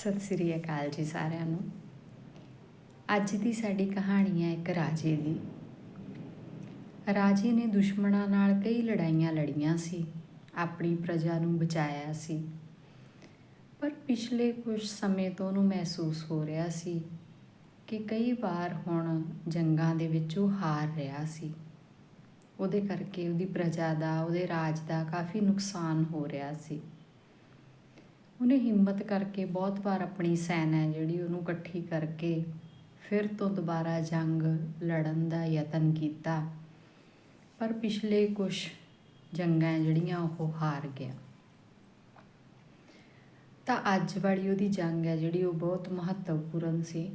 ਸਤਿ ਸ੍ਰੀ ਅਕਾਲ ਜੀ ਸਾਰਿਆਂ ਨੂੰ। ਅੱਜ ਦੀ ਸਾਡੀ ਕਹਾਣੀ ਹੈ ਇੱਕ ਰਾਜੇ ਦੀ। ਰਾਜੇ ਨੇ ਦੁਸ਼ਮਣਾਂ ਨਾਲ ਕਈ ਲੜਾਈਆਂ ਲੜੀਆਂ ਸੀ, ਆਪਣੀ ਪ੍ਰਜਾ ਨੂੰ ਬਚਾਇਆ ਸੀ। ਪਰ ਪਿਛਲੇ ਕੁਝ ਸਮੇਂ ਤੋਂ ਉਹਨੂੰ ਮਹਿਸੂਸ ਹੋ ਰਿਹਾ ਸੀ ਕਿ ਕਈ ਵਾਰ ਹੁਣ ਜੰਗਾਂ ਦੇ ਵਿੱਚ ਉਹ ਹਾਰ ਰਿਹਾ ਸੀ। ਉਹਦੇ ਕਰਕੇ ਉਹਦੀ ਪ੍ਰਜਾ ਦਾ, ਉਹਦੇ ਰਾਜ ਦਾ ਕਾਫੀ ਨੁਕਸਾਨ ਹੋ ਰਿਹਾ ਸੀ। ਉਹਨੇ ਹਿੰਮਤ ਕਰਕੇ ਬਹੁਤ ਵਾਰ ਆਪਣੀ ਸੈਨਾ ਜਿਹੜੀ ਉਹਨੂੰ ਇਕੱਠੀ ਕਰਕੇ ਫਿਰ ਤੋਂ ਦੁਬਾਰਾ ਜੰਗ ਲੜਨ ਦਾ ਯਤਨ ਕੀਤਾ। ਪਰ ਪਿਛਲੇ ਕੁਝ ਜੰਗਾਂ ਜਿਹੜੀਆਂ ਉਹ ਹਾਰ ਗਿਆ। ਤਾਂ ਅੱਜ ਵਾਲੀ ਉਹਦੀ ਜੰਗ ਹੈ ਜਿਹੜੀ ਉਹ ਬਹੁਤ ਮਹੱਤਵਪੂਰਨ ਸੀ।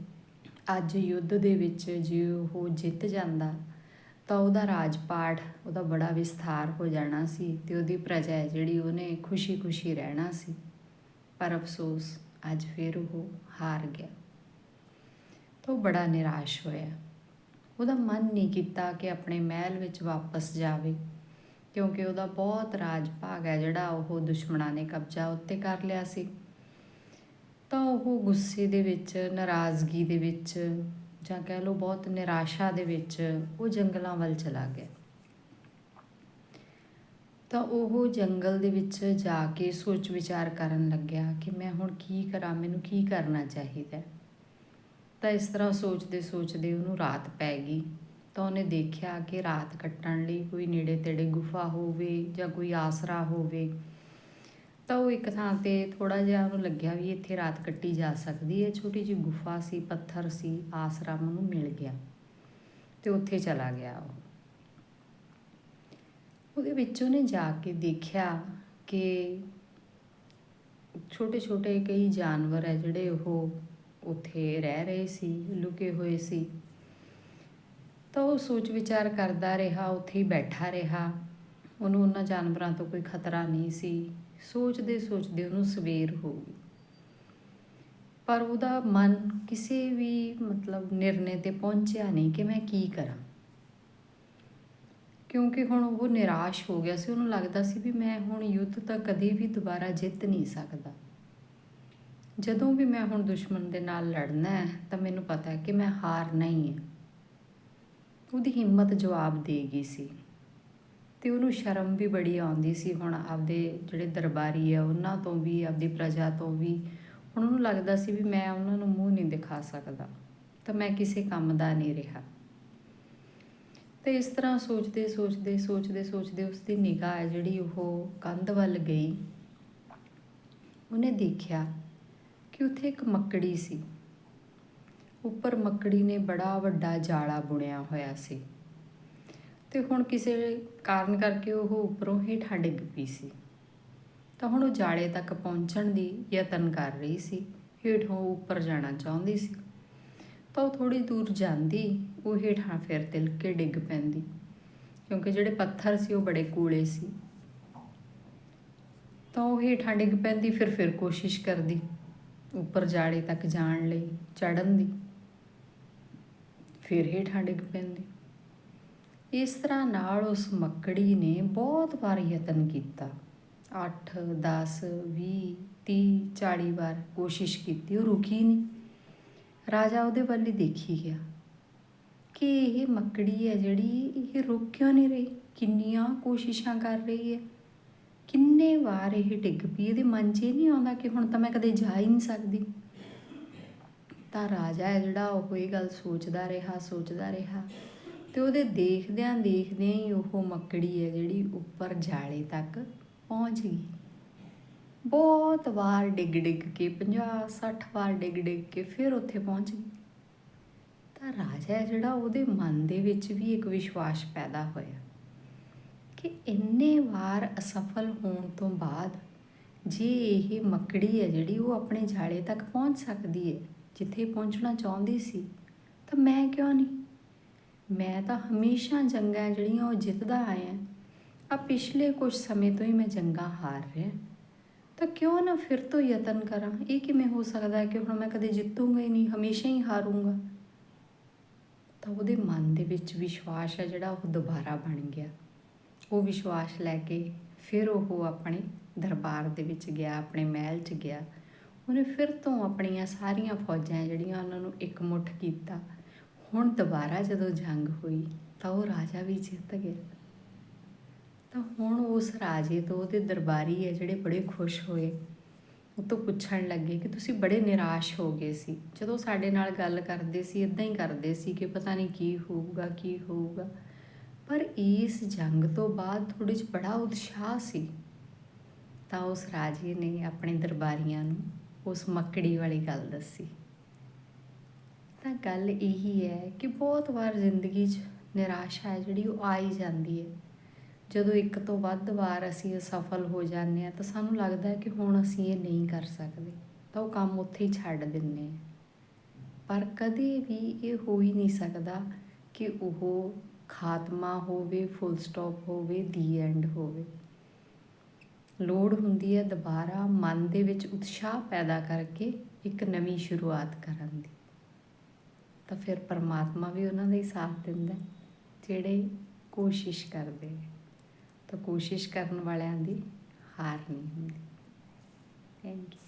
ਅੱਜ ਯੁੱਧ ਦੇ ਵਿੱਚ ਜੇ ਉਹ ਜਿੱਤ ਜਾਂਦਾ ਤਾਂ ਉਹਦਾ ਰਾਜਪਾਟ ਉਹਦਾ ਬੜਾ ਵਿਸਥਾਰ ਹੋ ਜਾਣਾ ਸੀ ਤੇ ਉਹਦੀ ਪ੍ਰਜਾ ਹੈ ਜਿਹੜੀ ਉਹਨੇ ਖੁਸ਼ੀ-ਖੁਸ਼ੀ ਰਹਿਣਾ ਸੀ। ਪਰ ਅਫਸੋਸ ਅੱਜ ਫਿਰ ਉਹ ਹਾਰ ਗਿਆ। ਤਾਂ ਉਹ ਬੜਾ ਨਿਰਾਸ਼ ਹੋਇਆ। ਉਹਦਾ ਮਨ ਨਹੀਂ ਕੀਤਾ ਕਿ ਆਪਣੇ ਮਹਿਲ ਵਿੱਚ ਵਾਪਸ ਜਾਵੇ, ਕਿਉਂਕਿ ਉਹਦਾ ਬਹੁਤ ਰਾਜ ਭਾਗ ਹੈ ਜਿਹੜਾ ਉਹ ਦੁਸ਼ਮਣਾਂ ਨੇ ਕਬਜ਼ਾ ਉੱਤੇ ਕਰ ਲਿਆ ਸੀ। ਤਾਂ ਉਹ ਗੁੱਸੇ ਦੇ ਵਿੱਚ, ਨਾਰਾਜ਼ਗੀ ਦੇ ਵਿੱਚ ਜਾਂ ਕਹਿ ਲਓ ਬਹੁਤ ਨਿਰਾਸ਼ਾ ਦੇ ਵਿੱਚ ਉਹ ਜੰਗਲਾਂ ਵੱਲ ਚਲਾ ਗਿਆ। ਤਾਂ ਉਹ ਜੰਗਲ ਦੇ ਵਿੱਚ ਜਾ ਕੇ ਸੋਚ ਵਿਚਾਰ ਕਰਨ ਲੱਗਿਆ ਕਿ ਮੈਂ ਹੁਣ ਕੀ ਕਰਾਂ, ਮੈਨੂੰ ਕੀ ਕਰਨਾ ਚਾਹੀਦਾ ਤਾਂ ਇਸ ਤਰ੍ਹਾਂ ਸੋਚਦੇ ਸੋਚਦੇ ਉਹਨੂੰ ਰਾਤ ਪੈ ਗਈ। ਤਾਂ ਉਹਨੇ ਦੇਖਿਆ ਕਿ ਰਾਤ ਕੱਟਣ ਲਈ ਕੋਈ ਨੇੜੇ ਤੇੜੇ ਗੁਫਾ ਹੋਵੇ ਜਾਂ ਕੋਈ ਆਸਰਾ ਹੋਵੇ। ਤਾਂ ਉਹ ਇੱਕ ਥਾਂ ਤੇ ਥੋੜਾ ਜਿਹਾ ਉਹਨੂੰ ਲੱਗਿਆ ਵੀ ਇੱਥੇ ਰਾਤ ਕੱਟੀ ਜਾ ਸਕਦੀ ਹੈ। ਛੋਟੀ ਜਿਹੀ ਗੁਫਾ ਸੀ, ਪੱਥਰ ਸੀ, ਆਸਰਾ ਉਹਨੂੰ ਮਿਲ ਗਿਆ ਤੇ ਉੱਥੇ ਚਲਾ ਗਿਆ ਉਹ। ਉਹਦੇ ਵਿੱਚ ਉਹਨੇ ਜਾ ਕੇ ਦੇਖਿਆ ਕਿ ਛੋਟੇ ਛੋਟੇ ਕਈ ਜਾਨਵਰ ਹੈ ਜਿਹੜੇ ਉਹ ਉੱਥੇ ਰਹਿ ਰਹੇ ਸੀ, ਲੁਕੇ ਹੋਏ ਸੀ। ਤਾਂ ਉਹ ਸੋਚ ਵਿਚਾਰ ਕਰਦਾ ਰਿਹਾ, ਉੱਥੇ ਹੀ ਬੈਠਾ ਰਿਹਾ। ਉਹਨੂੰ ਉਹਨਾਂ ਜਾਨਵਰਾਂ ਤੋਂ ਕੋਈ ਖਤਰਾ ਨਹੀਂ ਸੀ। ਸੋਚਦੇ ਸੋਚਦੇ ਉਹਨੂੰ ਸਵੇਰ ਹੋ ਗਈ। ਪਰ ਉਹਦਾ ਮਨ ਕਿਸੇ ਵੀ ਮਤਲਬ ਨਿਰਣੇ ਤੇ ਪਹੁੰਚਿਆ ਨਹੀਂ ਕਿ ਮੈਂ ਕੀ ਕਰਾਂ। ਕਿਉਂਕਿ ਹੁਣ ਉਹ ਨਿਰਾਸ਼ ਹੋ ਗਿਆ ਸੀ, ਉਹਨੂੰ ਲੱਗਦਾ ਸੀ ਵੀ ਮੈਂ ਹੁਣ ਯੁੱਧ ਤਾਂ ਕਦੇ ਵੀ ਦੁਬਾਰਾ ਜਿੱਤ ਨਹੀਂ ਸਕਦਾ। ਜਦੋਂ ਵੀ ਮੈਂ ਹੁਣ ਦੁਸ਼ਮਣ ਦੇ ਨਾਲ ਲੜਨਾ ਹੈ, ਤਾਂ ਮੈਨੂੰ ਪਤਾ ਹੈ ਕਿ ਮੈਂ ਹਾਰ ਨਹੀਂ ਹੈ। ਉਹਦੀ ਹਿੰਮਤ ਜਵਾਬ ਦੇ ਗਈ ਸੀ। ਤੇ ਉਹਨੂੰ ਸ਼ਰਮ ਵੀ ਬੜੀ ਆਉਂਦੀ ਸੀ, ਹੁਣ ਆਪਦੇ ਜਿਹੜੇ ਦਰਬਾਰੀ ਆ, ਉਹਨਾਂ ਤੋਂ ਵੀ, ਆਪਦੀ ਪ੍ਰਜਾ ਤੋਂ ਵੀ। ਹੁਣ ਉਹਨੂੰ ਲੱਗਦਾ ਸੀ ਵੀ ਮੈਂ ਉਹਨਾਂ ਨੂੰ ਮੂੰਹ ਨਹੀਂ ਦਿਖਾ ਸਕਦਾ। ਤਾਂ ਮੈਂ ਕਿਸੇ ਕੰਮ ਦਾ ਨਹੀਂ ਰਿਹਾ। ਤੇ ਇਸ ਤਰ੍ਹਾਂ ਸੋਚਦੇ ਸੋਚਦੇ ਸੋਚਦੇ ਸੋਚਦੇ ਉਸ ਦੀ ਨਿਗਾਹ ਹੈ ਜਿਹੜੀ ਉਹ ਕੰਧ ਵੱਲ ਗਈ। ਉਹਨੇ ਦੇਖਿਆ ਕਿ ਉੱਥੇ ਇੱਕ ਮੱਕੜੀ ਸੀ। ਉੱਪਰ ਮੱਕੜੀ ਨੇ ਬੜਾ ਵੱਡਾ ਜਾਲਾ ਬੁਣਿਆ ਹੋਇਆ ਸੀ। ਤੇ ਹੁਣ ਕਿਸੇ ਕਾਰਨ ਕਰਕੇ ਉਹ ਉੱਪਰੋਂ ਹੇਠਾਂ ਡਿੱਗ ਪਈ ਸੀ। ਤਾਂ ਹੁਣ ਉਹ ਜਾਲੇ ਤੱਕ ਪਹੁੰਚਣ ਦੀ ਯਤਨ ਕਰ ਰਹੀ ਸੀ। ਹੇਠੋਂ ਉੱਪਰ ਜਾਣਾ ਚਾਹੁੰਦੀ ਸੀ। ਤਾਂ ਉਹ ਥੋੜੀ ਦੂਰ ਜਾਂਦੀ, ਉਹ ਹੇਠਾਂ ਫਿਰ ਤਿਲ ਕੇ ਡਿੱਗ ਪੈਂਦੀ। ਕਿਉਂਕਿ ਜਿਹੜੇ ਪੱਥਰ ਸੀ, ਉਹ ਬੜੇ ਕੂਲੇ ਸੀ। ਤਾਂ ਉਹ ਹੇਠਾਂ ਡਿੱਗ ਪੈਂਦੀ, ਫਿਰ ਫਿਰ ਕੋਸ਼ਿਸ਼ ਕਰਦੀ, ਉੱਪਰ ਜਾੜੇ ਤੱਕ ਜਾਣ ਲਈ ਚੜਨ ਦੀ। ਫਿਰ ਹੇਠਾਂ ਡਿੱਗ ਪੈਂਦੀ। ਇਸ ਤਰ੍ਹਾਂ ਨਾਲ ਉਸ ਮੱਕੜੀ ਨੇ ਬਹੁਤ ਵਾਰ ਯਤਨ ਕੀਤਾ। 8 10 20 30 40 ਵਾਰ ਕੋਸ਼ਿਸ਼ ਕੀਤੀ, ਉਹ ਰੁਕੀ ਨਹੀਂ। ਰਾਜਾ ਉਹਦੇ ਵੱਲ ਹੀ ਦੇਖੀ ਗਿਆ ਕਿ ਇਹ ਮੱਕੜੀ ਹੈ ਜਿਹੜੀ ਇਹ ਰੁਕ ਕਿਉਂ ਨਹੀਂ ਰਹੀ? ਕਿੰਨੀਆਂ ਕੋਸ਼ਿਸ਼ਾਂ ਕਰ ਰਹੀ ਹੈ। ਕਿੰਨੇ ਵਾਰ ਇਹ ਡਿੱਗ ਪਈ, ਇਹਦੇ ਮਨ 'ਚ ਇਹ ਨਹੀਂ ਆਉਂਦਾ ਕਿ ਹੁਣ ਤਾਂ ਮੈਂ ਕਦੇ ਜਾ ਹੀ ਨਹੀਂ ਸਕਦੀ। ਤਾਂ ਰਾਜਾ ਹੈ ਜਿਹੜਾ ਉਹ ਇਹ ਗੱਲ ਸੋਚਦਾ ਰਿਹਾ ਸੋਚਦਾ ਰਿਹਾ ਤੇ ਉਹਦੇ ਦੇਖਦਿਆਂ ਦੇਖਦਿਆਂ ਹੀ ਉਹ ਮੱਕੜੀ ਹੈ ਜਿਹੜੀ ਉੱਪਰ ਜਾਲੇ ਤੱਕ ਪਹੁੰਚ ਗਈ। ਬਹੁਤ ਵਾਰ ਡਿੱਗ ਡਿੱਗ ਕੇ 50 60 ਵਾਰ ਡਿੱਗ ਡਿੱਗ ਕੇ ਫਿਰ ਉੱਥੇ ਪਹੁੰਚ ਗਈ। ਤਾਂ ਰਾਜਾ ਜਿਹੜਾ ਉਹਦੇ ਮਨ ਦੇ ਵਿੱਚ ਵੀ ਇੱਕ ਵਿਸ਼ਵਾਸ ਪੈਦਾ ਹੋਇਆ ਕਿ ਇੰਨੇ ਵਾਰ ਅਸਫਲ ਹੋਣ ਤੋਂ ਬਾਅਦ ਜੇ ਇਹ ਮੱਕੜੀ ਹੈ ਜਿਹੜੀ ਉਹ ਆਪਣੇ ਜਾਲੇ ਤੱਕ ਪਹੁੰਚ ਸਕਦੀ ਹੈ, ਜਿੱਥੇ ਪਹੁੰਚਣਾ ਚਾਹੁੰਦੀ ਸੀ, ਤਾਂ ਮੈਂ ਕਿਉਂ ਨਹੀਂ? ਮੈਂ ਤਾਂ ਹਮੇਸ਼ਾ ਜੰਗਾਂ ਜਿਹੜੀਆਂ ਉਹ ਜਿੱਤਦਾ ਆਇਆ ਆ ਪਿਛਲੇ ਕੁਝ ਸਮੇਂ ਤੋਂ ਹੀ ਮੈਂ ਜੰਗਾਂ ਹਾਰ ਰਿਹਾ। ਤਾਂ ਕਿਉਂ ਨਾ ਫਿਰ ਤੋਂ ਯਤਨ ਕਰਾਂ? ਇਹ ਕਿਵੇਂ ਹੋ ਸਕਦਾ ਹੈ ਕਿ ਹੁਣ ਮੈਂ ਕਦੇ ਜਿੱਤੂੰਗਾ ਹੀ ਨਹੀਂ, ਹਮੇਸ਼ਾ ਹੀ ਹਾਰੂੰਗਾ? ਤਾਂ ਉਹਦੇ ਮਨ ਦੇ ਵਿੱਚ ਵਿਸ਼ਵਾਸ ਹੈ ਜਿਹੜਾ ਉਹ ਦੁਬਾਰਾ ਬਣ ਗਿਆ। ਉਹ ਵਿਸ਼ਵਾਸ ਲੈ ਕੇ ਫਿਰ ਉਹ ਆਪਣੇ ਦਰਬਾਰ ਦੇ ਵਿੱਚ ਗਿਆ, ਆਪਣੇ ਮਹਿਲ 'ਚ ਗਿਆ। ਉਹਨੇ ਫਿਰ ਤੋਂ ਆਪਣੀਆਂ ਸਾਰੀਆਂ ਫੌਜਾਂ ਜਿਹੜੀਆਂ ਉਹਨਾਂ ਨੂੰ ਇਕਮੁੱਠ ਕੀਤਾ। ਹੁਣ ਦੁਬਾਰਾ ਜਦੋਂ ਜੰਗ ਹੋਈ ਤਾਂ ਉਹ ਰਾਜਾ ਵੀ ਜਿੱਤ ਗਿਆ। ਤਾਂ ਹੁਣ ਉਸ ਰਾਜੇ ਤੋਂ ਉਹਦੇ ਦਰਬਾਰੀ ਹੈ ਜਿਹੜੇ ਬੜੇ ਖੁਸ਼ ਹੋਏ। ਉਹ ਤੋਂ ਪੁੱਛਣ ਲੱਗੇ ਕਿ ਤੁਸੀਂ ਬੜੇ ਨਿਰਾਸ਼ ਹੋ ਗਏ ਸੀ। ਜਦੋਂ ਸਾਡੇ ਨਾਲ ਗੱਲ ਕਰਦੇ ਸੀ ਇਦਾਂ ਹੀ ਕਰਦੇ ਸੀ ਕਿ ਪਤਾ ਨਹੀਂ ਕੀ ਹੋਊਗਾ ਕੀ ਹੋਊਗਾ। ਪਰ ਇਸ ਜੰਗ ਤੋਂ ਬਾਅਦ ਤੁਹਾਡੇ 'ਚ ਬੜਾ ਉਤਸ਼ਾਹ ਸੀ। ਤਾਂ ਉਸ ਰਾਜੇ ਨੇ ਆਪਣੇ ਦਰਬਾਰੀਆਂ ਨੂੰ ਉਸ ਮੱਕੜੀ ਵਾਲੀ ਗੱਲ ਦੱਸੀ। ਤਾਂ ਗੱਲ ਇਹੀ ਹੈ ਕਿ ਬਹੁਤ ਵਾਰ ਜ਼ਿੰਦਗੀ 'ਚ ਨਿਰਾਸ਼ਾ ਹੈ ਜਿਹੜੀ ਉਹ ਆ ਹੀ ਜਾਂਦੀ ਹੈ। ਜਦੋਂ ਇੱਕ ਤੋਂ ਵੱਧ ਵਾਰ ਅਸੀਂ ਅਸਫਲ ਹੋ ਜਾਂਦੇ ਹਾਂ, ਤਾਂ ਸਾਨੂੰ ਲੱਗਦਾ ਹੈ ਕਿ ਹੁਣ ਅਸੀਂ ਇਹ ਨਹੀਂ ਕਰ ਸਕਦੇ। ਤਾਂ ਉਹ ਕੰਮ ਉੱਥੇ ਹੀ ਛੱਡ ਦਿੰਨੇ ਹਾਂ। ਪਰ ਕਦੇ ਵੀ ਇਹ ਹੋ ਹੀ ਨਹੀਂ ਸਕਦਾ ਕਿ ਉਹ ਖਾਤਮਾ ਹੋਵੇ ਫੁੱਲ ਸਟਾਪ ਹੋਵੇ ਦੀ ਐਂਡ ਹੋਵੇ। ਲੋੜ ਹੁੰਦੀ ਹੈ ਦੁਬਾਰਾ ਮਨ ਦੇ ਵਿੱਚ ਉਤਸ਼ਾਹ ਪੈਦਾ ਕਰਕੇ ਇੱਕ ਨਵੀਂ ਸ਼ੁਰੂਆਤ ਕਰਨ ਦੀ। ਤਾਂ ਫਿਰ ਪਰਮਾਤਮਾ ਵੀ ਉਹਨਾਂ ਦਾ ਹੀ ਸਾਥ ਦਿੰਦਾ ਜਿਹੜੇ ਕੋਸ਼ਿਸ਼ ਕਰਦੇ ਨੇ। ਤਾਂ ਕੋਸ਼ਿਸ਼ ਕਰਨ ਵਾਲਿਆਂ ਦੀ ਹਾਰ ਨਹੀਂ ਹੁੰਦੀ। Thank you